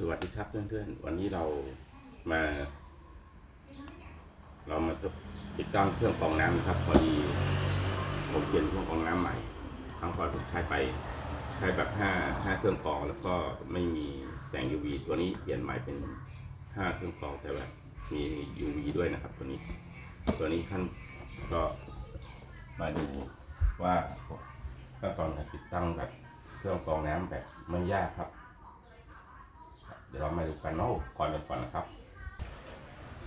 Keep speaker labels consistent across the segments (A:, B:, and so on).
A: สวัสดีครับเพื่อนๆ วันนี้เรามา เรามาติดตั้งเครื่องกรองน้ำนะครับ พอดีผมเปลี่ยนเครื่องกรองน้ำใหม่ครั้งก่อนผมใช้ไปใช้แบบห้าห้าเครื่องกรอง แล้วก็ไม่มีแสง UV ตัวนี้เปลี่ยนใหม่เป็นห้าเครื่องกรองแต่แบบมี UV ด้วยนะครับ ตัวนี้ ตัวนี้ขั้นก็มาดูว่าขั้นตอนการติดตั้งแบบเครื่องกรองน้ำแบบไม่ยากครับ เดี๋ยวเรามาดูกันเนาะอุปกรณ์กันก่อนนะครับ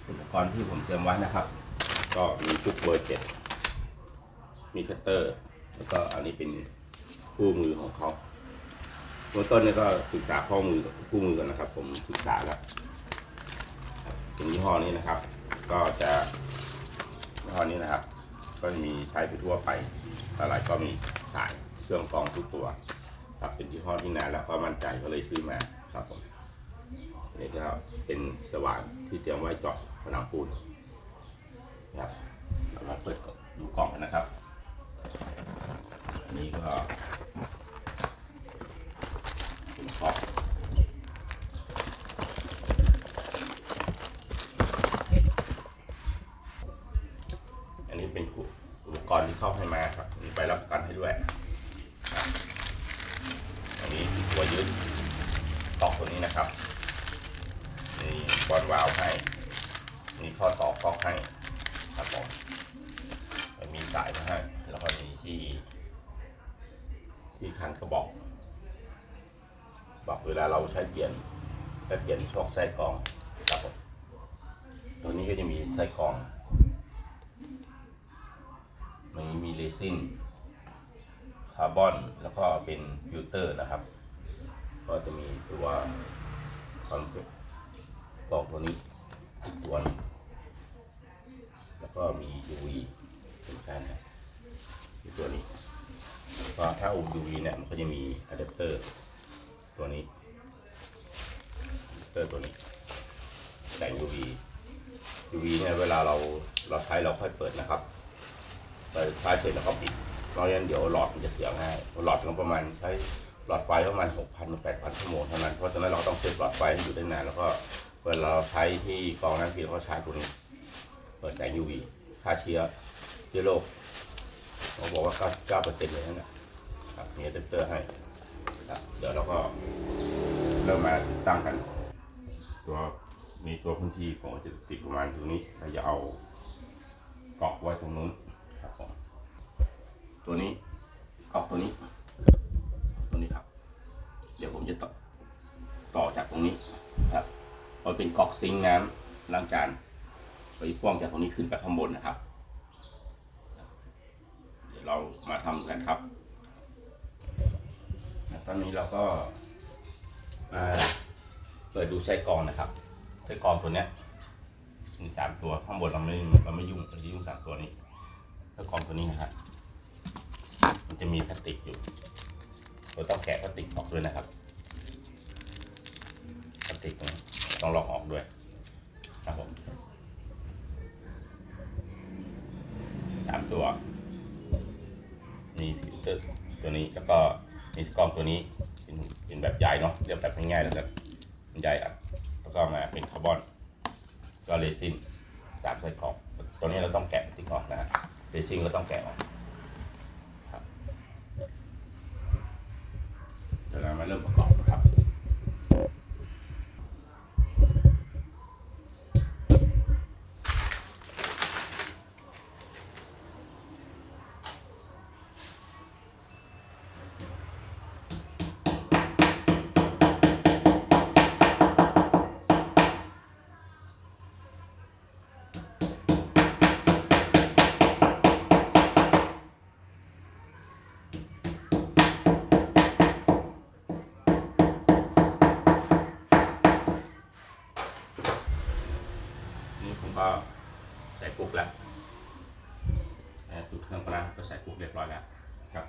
A: อุปกรณ์ที่ผมเตรียมไว้นะครับ ก็มีจุกเบอร์เจ็ดมีคัตเตอร์ แล้วก็อันนี้เป็นคู่มือของเขาเบื้องต้นเนี่ยก็ศึกษาข้อมือกับคู่มือกันนะครับ ผมศึกษาแล้วเป็นยี่ห้อนี้นะครับ ก็จะยี่ห้อนี้นะครับ ก็มีใช้ไปทั่วไปอะไรก็มีขายเครื่องกรองทุกตัวครับเป็นยี่ห้อที่นานแล้วก็มั่นใจก็เลยซื้อมาครับผม นี่จะเป็นสว่านที่เตรียมไว้เจาะผนังปูนนะครับเรามาเปิดดูกล่องกันนะครับ อันนี้ก็ ข้อต่อก๊อกให้ครับผมมีสายมาให้แล้วก็มีที่ ที่คันกระบอก บอกเวลาเราใช้เปลี่ยนใช้เปลี่ยนชอกไส้กรองครับผมตัวนี้ก็จะมีไส้กรองมันมีเรซินคาร์บอนแล้วก็เป็นฟิลเตอร์นะครับ ก็จะมีตัวคอนเฟกล่องตัวนี้อีกตัวนึง ก็มี UV เป็นกานะอีกตัวนี้ก็ถ้า UV เนี่ยมันก็จะมีอะแดปเตอร์ตัวนี้อะแดปเตอร์ตัวนี้แสง UV UV เนี่ยเวลาเราเราใช้เราค่อยเปิดนะครับเปิดใช้เสร็จแล้วก็ปิดเพราะฉะนั้นเดี๋ยวหลอดมันจะเสียง่ายหลอดก็ประมาณใช้หลอดไฟประมาณ6,000ถึง8,000ชั่วโมงเท่านั้นเพราะฉะนั้นเราต้องเซฟหลอดไฟให้อยู่ได้นานแล้วก็เวลาเราใช้ที่กองน้ำกินเราก็ใช้ตัวนี้ เปิดแสง UV ฆ่าเชื้อเชื้อโรคเขาบอกว่า 99%เลยนั่นนะครับมีอะแดปเตอร์ให้ครับเดี๋ยวเราก็เริ่มมาติดตั้งกัน ตัวมีตัวพื้นที่ผมจะติดประมาณตรงนี้เราจะเอากรอกไว้ตรงนู้นครับผมตัวนี้กรอกตัวนี้ ตัวนี้ครับ เดี๋ยวผมจะต่อต่อจากตรงนี้ครับมันเป็นก๊อกซิงค์น้ำล้างจาน ไปพ่วงจากตรงนี้ขึ้นไปข้างบนนะครับ เดี๋ยวเรามาทำกันครับ ตอนนี้เราก็มาเปิดดูไส้กรองนะครับไส้กรองตัวเนี้ยมีสามตัวข้างบนเราไม่เราไม่ยุ่งเราจะยุ่งสามตัวนี้ไส้กรองตัวนี้นะครับมันจะมีพลาสติกอยู่เราต้องแกะพลาสติกออกด้วยนะครับพลาสติกตรงนี้ต้องลอกออกด้วยครับผมามตัว มีฟิลเตอร์ตัวนี้แล้วก็มีกล้องตัวนี้เป็นเป็นแบบใหญ่เนาะเรียกแบบง่ายๆแล้วกันเป็นใหญ่อะแล้วก็มาเป็นคาร์บอนก็เรซินสามไส้กรอกตัวนี้เราต้องแกะสติกออกนะฮะเรซินก็ต้องแกะออก ก็ใส่กุกแล้วจุดเครื่องปลาก็ใส่กุกเรียบร้อยแล้วครับ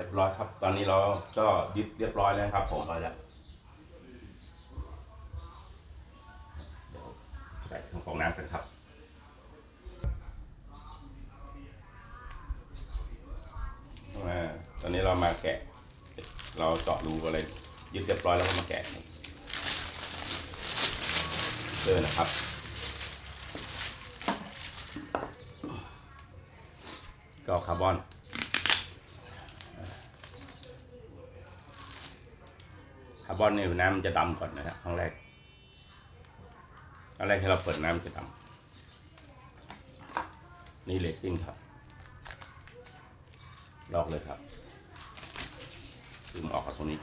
A: ียบร้อยครับ ตอนนี้เราก็ยึดเรียบร้อยแล้วครับ ผมร้อยแล้วเดี๋ยวใส่เครื่องกรองน้ำกันครับอ่าตอนนี้เรามาแกะ เราเจาะรูอะไรยึดเรียบร้อยแล้วก็มาแกะเดินนะครับ ก็คาร์บอนาร์บอนเนี่ยน้ำมันจะดำก่อนนะครับครั้งแรกครั้งแรกที่เราเปิดน้ำมันจะดำนี่เลซิ่งครับลอกเลยครับซึมออกกับตรงนี้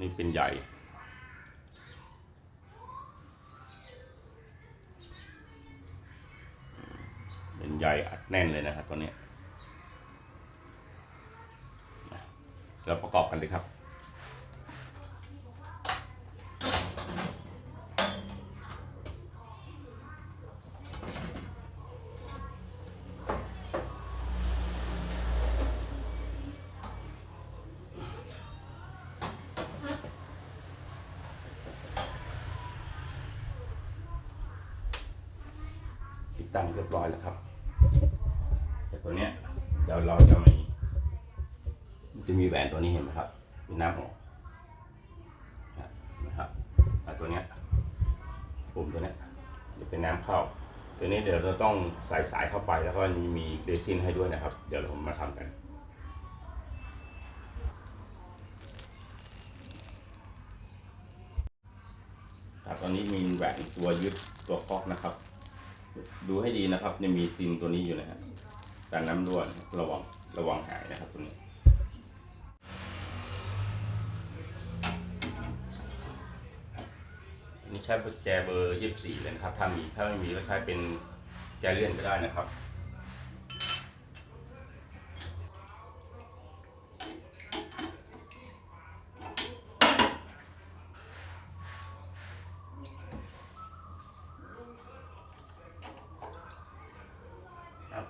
A: นี่เป็นใหญ่ เป็นใยอัดแน่นเลยนะครับตัวนี้เราประกอบกันเลยครับ ติดตั้งเรียบร้อยแล้วครับ แต่ตัวเนี้ย เดี๋ยวเราจะมีจะมีแหวนตัวนี้เห็นไหมครับ มีน้ำออกนะครับตัวเนี้ยปุ่มตัวเนี้ยจะเป็นน้ำเข้า ตัวนี้เดี๋ยวเราต้องใส่สายเข้าไปแล้วก็มีเรซินให้ด้วยนะครับ เดี๋ยวเรามาทำกันครับตอนนี้มีแหวนตัวยึดตัวคอกนะครับ ดูให้ดีนะครับจะมีซินตัวนี้อยู่นะฮะ แต่น้ำรั่วนระวังระวังหายนะครับคุณนี้นี่ใช้แจเบอร์ยี่สิบสี่เลยนะครับถ้ามีถ้าไม่มีก็ใช้เป็นแจเลื่อนก็ได้นะครับ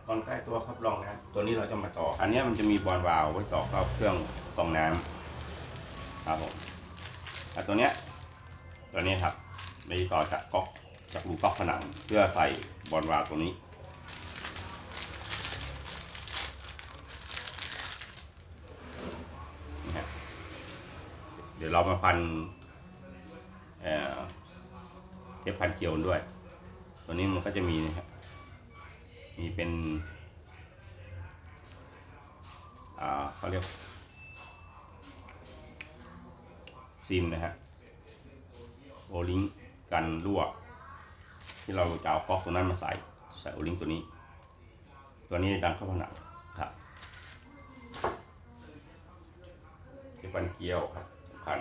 A: ก่อนใกล้ตัวครับลองนะครับตัวนี้เราจะมาต่อ อั นี้มันจะมีบอลวาล์วไว้ต่อเข้าเครื่องกรองน้ำครับผมแต่ตัวเนี้ยตัวนี้ครับไปต่อจากก๊อกจากรูก๊อกผนังเพื่อใส่บอลวาล์วตัวนี้นะเดี๋ยวเรามาพันเอ่อเทปพันเกลียวด้วย ตัวนี้มันก็จะมีนะครับมีเป็น อ่า เขาเรียกซินนะฮะโอลิงกันรั่ว ที่เราจะเอาก๊อกตัวนั้นมาใส่ใส่โอลิงตัวนี้ ตัวนี้ดังเข้าผนังครับที่ปันเกี้ยวครับสำคัญ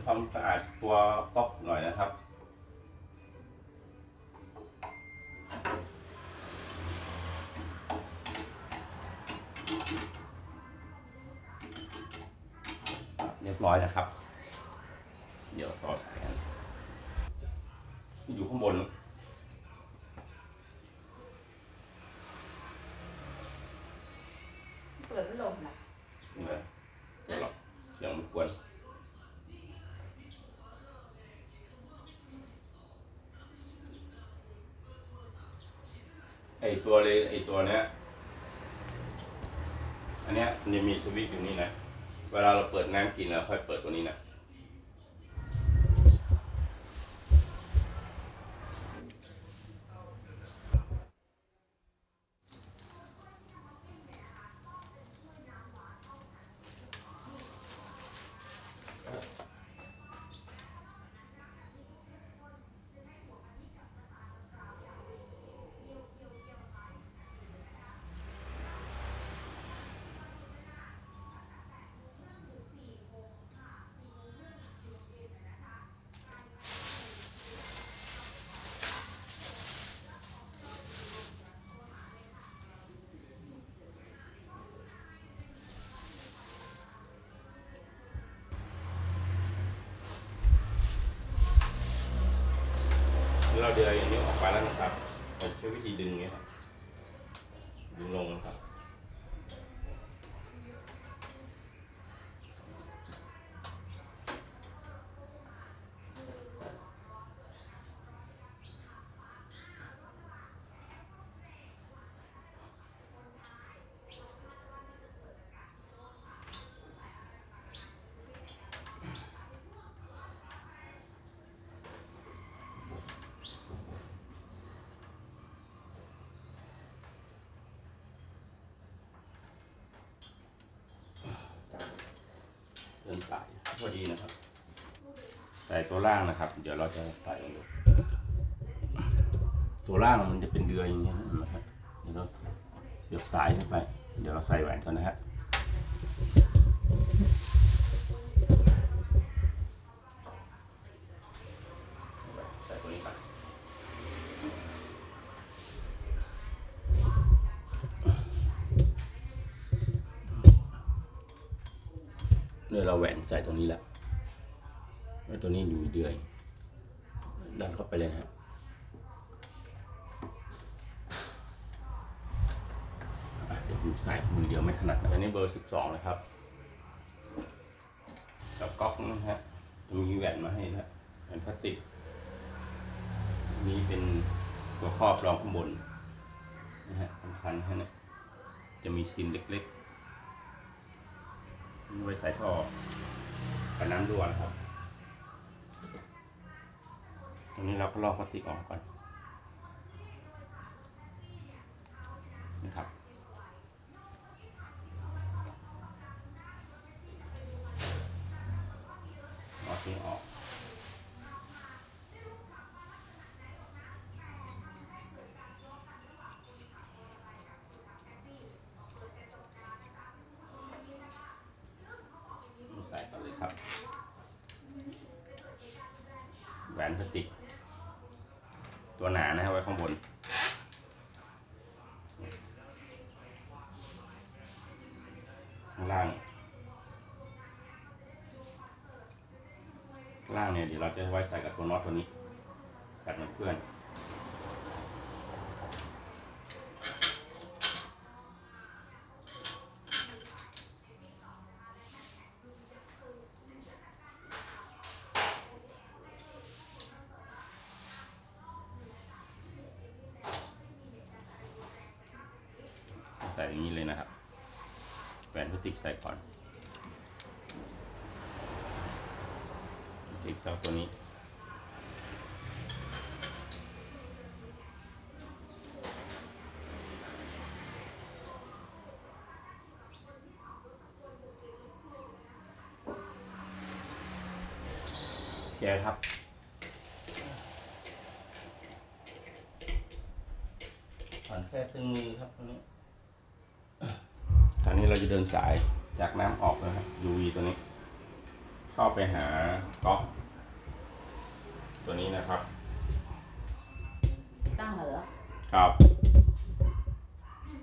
A: อย่าลืมความสะอาดตัวก๊อกหน่อยนะครับ เรียบร้อยนะครับ เดี๋ยวต่อสายกันอยู่ข้างบน
B: เปิดพัดลมล่ะ
A: นี่เลยเดี๋ยวเราเสียงมันกวน ตัวเลยไอตัวเนี้ยอันเนี้ยมันจะมีสวิตช์อยู่นี่นะ เวลาเราเปิดน้ำกินเราค่อยเปิดตัวนี้นะ เราเดือยอย่างนี้ออกไปแล้วนะครับใช้วิธีดึงเงี้ยครับ ดึงลงนะครับ เดิ นสายพอดีนะครับใส่ตัวล่างนะครับ เดี๋ยวเราจะใส่ตัวล่างมันจะเป็นเดือยอย่างเงี้ยนะครับเดี๋ยวเราเสียบสายเข้าไป เดี๋ยวเราใส่แหวนก่อนนะฮะใส่ตัวนี้ก่อนเนี่ยเราแหวนใส่ตรงนี้แหละแล้วตัวนี้อยู่ เดือย ดันเข้าไปเลยนะฮะอะเดี๋ยวผมใส่มือเดียวไม่ถนัดอันนี้เบอร์สิบสองเลยครับกับก๊อกนะฮะจะมีแหวนมาให้นะแหวนพลาสติกนี้เป็นตัวครอบรองข้างบนนะฮะสำคัญฮะเนี่ยจะมีซิมเล็กๆนี่ไว้ใส่ท่อกับน้ำรั่วนะครับ รงนี้เราก็ลอกพลาสติกออกก่อนนะครับเอาทิ้งออกใส่ต่อเลยครับแหวนพลาสติก ตัวหนานะครับไว้ข้างบน ข้างล่าง ล่างเนี่ยเดี๋ยวเราจะไว้ใส่กับตัวน็อตตัวนี้กัดเหมือนเพื่อนใส่อย่างนี้เลยนะครับแหวนพลาสติกใส่ก่อนติดกับตัวนี้แกครับ ผ่านแค่ครึ่งมือครับตรงนี้คราว นี้เราจะเดินสายจากน้ำออกนะครับ UV ตัวนี้ เข้าไปหาก๊อกตัวนี้นะครับ
B: ตั้งเหรอ
A: ครับ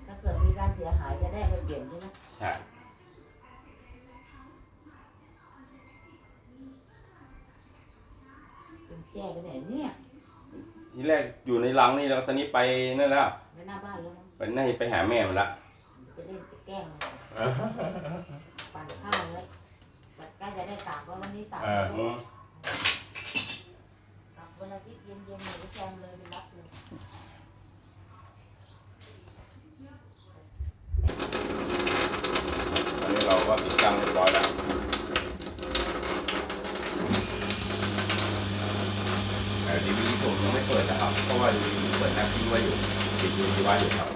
B: ถ้าเกิดมีการเสียหายจะได้ไปเปลี่ยนใช่ไหม
A: ใช่
B: เป็นแช่ไปไหนเนี่ย
A: ที่แรกอยู่ในรังนี่แล้วตอนนี้ไปนั่นแล้ว
B: ไปหน้าบ้านแล้วนะ
A: ไปน่าจะไปหาแม่มันละ
B: จะเล่นไปแกล้งมัน ปั่นข้าวเลยใกล้จะได้ตากแล้ววันนี้ตาก
A: เอออืม
B: ตากวันอาทิตย์เย็นๆหนูแซมเลยไปรับเลย
A: เราก็ติดตั้งเรียบร้อยแล้วแต่ดีวีผมยังไม่เปิดนะครับ เพราะว่าดีวีเปิดน้ำทิ้งไว้อยู่ติดอยู่ที่ว่าอยู่ครับ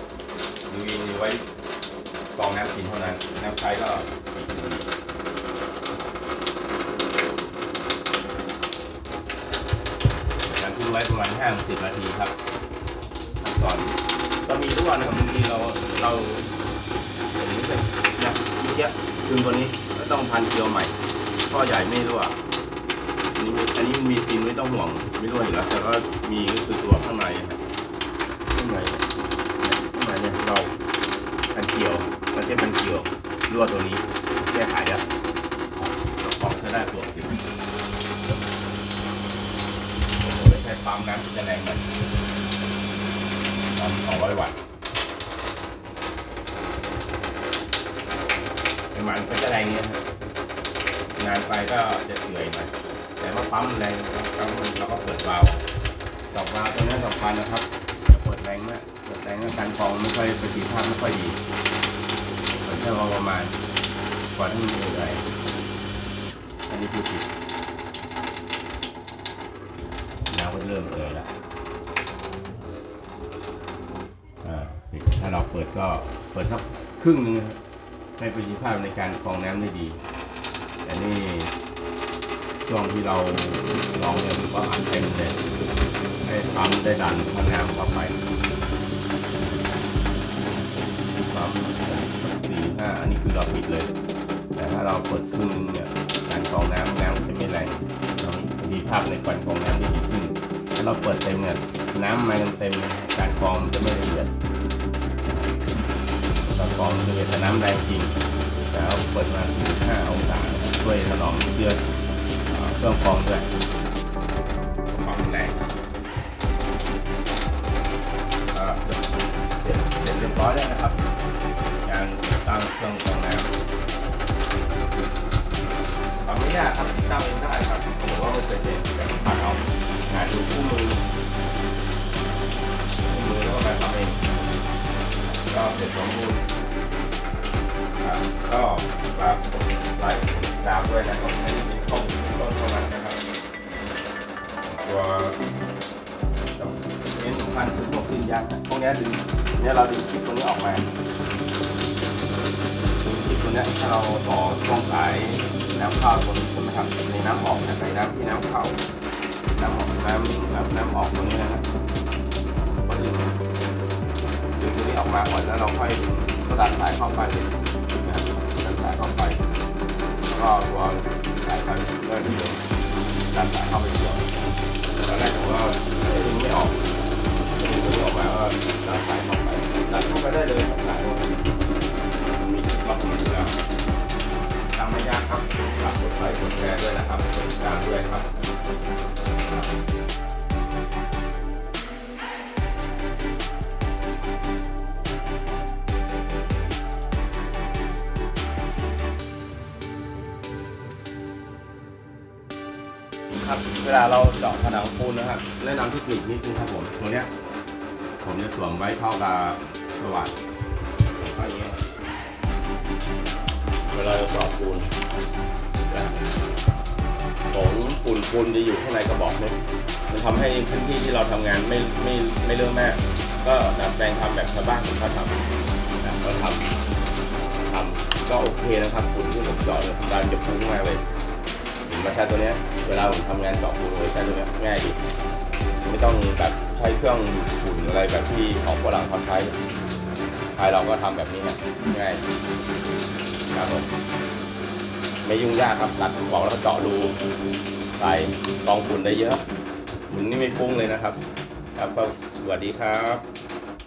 A: ดีวีมีไว้กรองน้ำกินเท่านั้นน้ำใช้ก็ปิดอยู่ดีน้ำทิ้งไว้ประมาณห้าสิบนาทีครับขั้นตอนก็มีทุกวันนะครับบางทีเราเรา อย่างนี้เลยเนี่ยเมื่อกี้คืนตัวนี้ก็ต้องพันเกลียวใหม่ท่อ ใหญ่ไม่รั่วอันนี้มีอันนี้มีซินไม่ต้องห่วงไม่รั่วอยู่แล้วแต่ว่ามีก็คือตัวข้างในข้างในข้างในเนี่ยเราพันเกลียวเราจะพันเกลียวรั่วตัวนี้แก้ไขแล้วเราออกจะได้ตัวจริไม่ใช่ปั๊มน้ำจะแรงมันปั๊มสองร้อยวัตต์ประมาณก็จะแรงเนี้ยครับ งานไปก็จะเหนื่อยหน่อยแต่ว่าปั๊มแรงปั๊มมันเราก็เปิดวาล์วดอกวาล์วตัวนี้สำคัญนะครับอย่าเปิดแรงมากเปิดแรงการกรองไม่ค่อยประสิทธิภาพไม่ค่อยดีเปิดแค่วาล์วประมาณก่อนที่มันเหนื่อยอันนี้คือผิดน้ำก็เริ่มเอ่ยแล้วอ่าถ้าเราเปิดก็เปิดสักครึ่งนึงนะให้ประสิทธิภาพในการกรองน้ำได้ดี แต่นี่ช่วงที่เราลองเนี่ยมันก็อัดเต็มเลยให้ปั๊มได้ดันพน้ำเข้าไปปั๊มสี่ห้าอันนี้คือเราปิดเลย แต่ถ้าเราเปิดครึ่งนึงเนี่ยการกรองน้ำน้ำจะไม่แรงเรามีทธิภาพในการกรองน้ำได้ดีขึ้นถ้าเราเปิดเต็มเนี่ยน้ำมาเต็มการกรองจะไม่ละเอียดการกรองจะเป็นแต่น้ำแรงจริงแล้วเปิดมา45องศา ช่วยถนอมเชือเอ่อเครื่องกรองด้วยความแรงก็เสร็จเสร็จเรียบร้อยแล้วนะครับการติดตั้งเครื่องกรองน้ำทำไม่ยากครับติดตั้งเองได้ครับผมว่าไม่เคยเป็นแต่ผ่านเอางานดูคู่มือคู่มือแล้วก็มาทำเองก็เสร็จสมบูรณ์ครับก็ฝากกดไลค์ก ด้วยนะครับให้ติดข้อมูลต้นเข้ามานะครับ ตัวเน้นสำคัญคือพวกดึงยักษ์พวกนี้ดึงเนี่ยเราดึงคลิปตัวนี้ออกมาดึงคลิปตัวนี้ถ้าเราต่อช่วงสายน้ำเข้าตัวนี้ใช่ไหมครับในน้ำออกนะในน้ำที่น้ำเข้าน้ำออกน้ำน้ำน้ำออกตัวนี้นะครับก็ดึงดึงตัวนี้ออกมาก่อนแล้วเราค่อยก็ดันสายเข้าไปนะครับดันสายเข้าไป ก็ตัวสายพันธุ์เลื่อนที่ดันสายเข้าไปเดียวตอนแรกผมก็ไม่ออก ปูนจะอยู่ข้างในกระบอกนี่มันทำให้พื้นที่ที่เราทำงานไม่ไม่ไม่เรื่องมาก ก็ดัดแปลงทำแบบชาวบ้านเขาทำนะก็ทำทำก็โอเคนะครับปูนที่ผมเจาะเนี่ยการจะพุ่งมากเลยผมมาใช้ตัวเนี้ยเวลาผมทำงานเจาะปูนเลยใช้ตัวเนี้ยง่ายดีไม่ต้องแบบใช้เครื่องดูดฝุ่นอะไรแบบที่ของฝรั่งเขาใช้ไทยเราก็ทำแบบนี้นะง่ายครับผมไม่ยุ่งยากครับตัดกระบอกแล้วก็เจาะรู ใส่กองฝุ่นได้เยอะหมุนนี่ไม่ฟุ้งเลยนะครับ ครับสวัสดีครับ